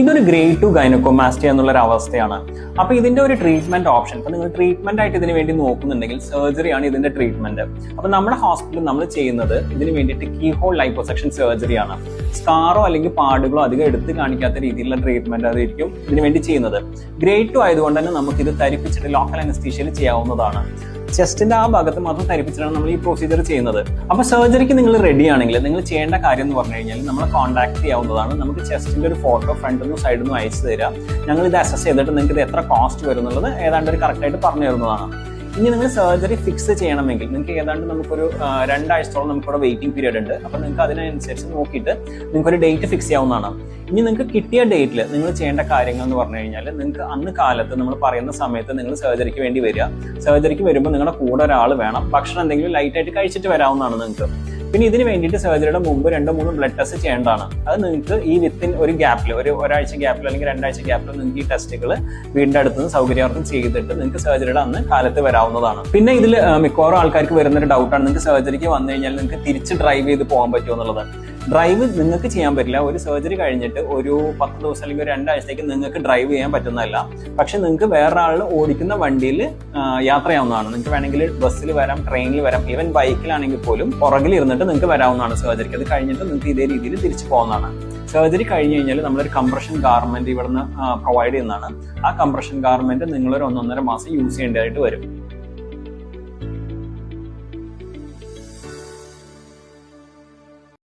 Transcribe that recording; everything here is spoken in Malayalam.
ഇതൊരു ഗ്രേഡ് ടു ഗൈനക്കോമാസ്റ്റി എന്നുള്ള ഒരു അവസ്ഥയാണ് അപ്പൊ ഇതിന്റെ ഒരു ട്രീറ്റ്മെന്റ് ഓപ്ഷൻ ഇപ്പൊ നിങ്ങൾ ട്രീറ്റ്മെന്റ് ആയിട്ട് ഇതിന് വേണ്ടി നോക്കുന്നുണ്ടെങ്കിൽ സർജറി ആണ് ഇതിന്റെ ട്രീറ്റ്മെന്റ് അപ്പൊ നമ്മുടെ ഹോസ്പിറ്റലിൽ നമ്മൾ ചെയ്യുന്നത് ഇതിന് വേണ്ടിയിട്ട് കീ ഹോൾ ലൈപ്പോസെക്ഷൻ സർജറി ആണ്. സ്കാറോ അല്ലെങ്കിൽ പാടുകളോ അധികം എടുത്ത് കാണിക്കാത്ത രീതിയിലുള്ള ട്രീറ്റ്മെന്റ് അതായിരിക്കും ഇതിനു വേണ്ടി ചെയ്യുന്നത്. ഗ്രേഡ് ടു ആയതുകൊണ്ട് തന്നെ നമുക്ക് ഇത് തരിപ്പിച്ചിട്ട് ലോക്കൽ അനസ്തീഷ്യയിൽ ചെയ്യാവുന്നതാണ്. ചെസ്റ്റിന്റെ ആ ഭാഗത്ത് മാത്രം തരിപ്പിച്ചിട്ടാണ് നമ്മൾ ഈ പ്രൊസീജിയർ ചെയ്യുന്നത്. അപ്പൊ സർജറിക്ക് നിങ്ങൾ റെഡി ആണെങ്കിൽ നിങ്ങൾ ചെയ്യേണ്ട കാര്യം എന്ന് പറഞ്ഞു കഴിഞ്ഞാൽ നമ്മളെ കോൺടാക്ട് ചെയ്യാവുന്നതാണ്. നമുക്ക് ചെസ്റ്റിന്റെ ഒരു ഫോട്ടോ ഫ്രണ്ടിൽ നിന്നും സൈഡിൽ നിന്നും അയച്ചു തരാം. ഞങ്ങൾ ഇത് അസസ് ചെയ്തിട്ട് നിങ്ങൾക്ക് ഇത് എത്ര കോസ്റ്റ് വരും എന്നുള്ളത് ഏതാണ്ട് ഒരു കറക്റ്റ് ആയിട്ട് പറഞ്ഞു തരുന്നതാണ്. ഇനി നിങ്ങൾ സർജറി ഫിക്സ് ചെയ്യണമെങ്കിൽ നിങ്ങൾക്ക് ഏതാണ്ട് നമുക്കൊരു രണ്ടാഴ്ചത്തോളം നമുക്കിവിടെ വെയിറ്റിംഗ് പീരീഡ് ഉണ്ട്. അപ്പൊ നിങ്ങൾക്ക് അതിനനുസരിച്ച് നോക്കിയിട്ട് നിങ്ങൾക്ക് ഒരു ഡേറ്റ് ഫിക്സ് ചെയ്യാവുന്നതാണ്. ഇനി നിങ്ങൾക്ക് കിട്ടിയ ഡേറ്റിൽ നിങ്ങൾ ചെയ്യേണ്ട കാര്യങ്ങൾ എന്ന് പറഞ്ഞു കഴിഞ്ഞാൽ നിങ്ങൾക്ക് അന്ന് കാലത്ത് നമ്മൾ പറയുന്ന സമയത്ത് നിങ്ങൾ സർജറിക്ക് വേണ്ടി വരിക. സർജറിക്ക് വരുമ്പോൾ നിങ്ങളുടെ കൂടെ ഒരാൾ വേണം. ഭക്ഷണം എന്തെങ്കിലും ലൈറ്റ് ആയിട്ട് കഴിച്ചിട്ട് വരാവുന്നതാണ് നിങ്ങൾക്ക്. പിന്നെ ഇതിന് വേണ്ടിയിട്ട് സർജറിയുടെ മുമ്പ് രണ്ടോ മൂന്നോ ബ്ലഡ് ടെസ്റ്റ് ചെയ്യേണ്ടതാണ്. അത് നിങ്ങൾക്ക് ഈ വിത്തിൻ ഒരു ഗ്യാപ്പിൽ ഒരു ഒരാഴ്ച ഗ്യാപ്പിൽ അല്ലെങ്കിൽ രണ്ടാഴ്ച ഗ്യാപ്പിൽ നിങ്ങൾക്ക് ഈ ടെസ്റ്റുകൾ വീടിന്റെ അടുത്ത് നിന്ന് സൗകര്യാർത്ഥം ചെയ്തിട്ട് നിങ്ങൾക്ക് സർജറിയുടെ അന്ന് കാലത്ത് വരാവുന്നതാണ്. പിന്നെ ഇതിൽ മിക്കവാറും ആൾക്കാർക്ക് വരുന്ന ഒരു ഡൗട്ടാണ് നിങ്ങൾക്ക് സർജറിക്ക് വന്നു കഴിഞ്ഞാൽ നിങ്ങൾക്ക് തിരിച്ച് ഡ്രൈവ് ചെയ്ത് പോകാൻ പറ്റുമോ എന്നുള്ളത്. ഡ്രൈവ് നിങ്ങൾക്ക് ചെയ്യാൻ പറ്റില്ല. ഒരു സർജറി കഴിഞ്ഞിട്ട് ഒരു പത്ത് ദിവസം അല്ലെങ്കിൽ ഒരു രണ്ടാഴ്ചത്തേക്ക് നിങ്ങൾക്ക് ഡ്രൈവ് ചെയ്യാൻ പറ്റുന്നതല്ല. പക്ഷെ നിങ്ങൾക്ക് വേറൊരാൾ ഓടിക്കുന്ന വണ്ടിയിൽ യാത്ര ചെയ്യാവുന്നതാണ് നിങ്ങൾക്ക് വേണമെങ്കിൽ ബസ്സിൽ വരാം ട്രെയിനിൽ വരാം ഈവൻ ബൈക്കിലാണെങ്കിൽ പോലും പുറകിൽ ഇരുന്നിട്ട് നിങ്ങൾക്ക് വരാവുന്നതാണ് സർജറിക്ക്. അത് കഴിഞ്ഞിട്ട് നിങ്ങൾക്ക് ഇതേ രീതിയിൽ തിരിച്ചു പോകുന്നതാണ് സർജറി കഴിഞ്ഞ് കഴിഞ്ഞാൽ നമ്മളൊരു കംപ്രഷൻ ഗാർമെന്റ് ഇവിടുന്ന് പ്രൊവൈഡ് ചെയ്യുന്നതാണ്. ആ കംപ്രഷൻ ഗാർമെന്റ് നിങ്ങളൊരു ഒന്നൊന്നര മാസം യൂസ് ചെയ്യേണ്ടതായിട്ട് വരും.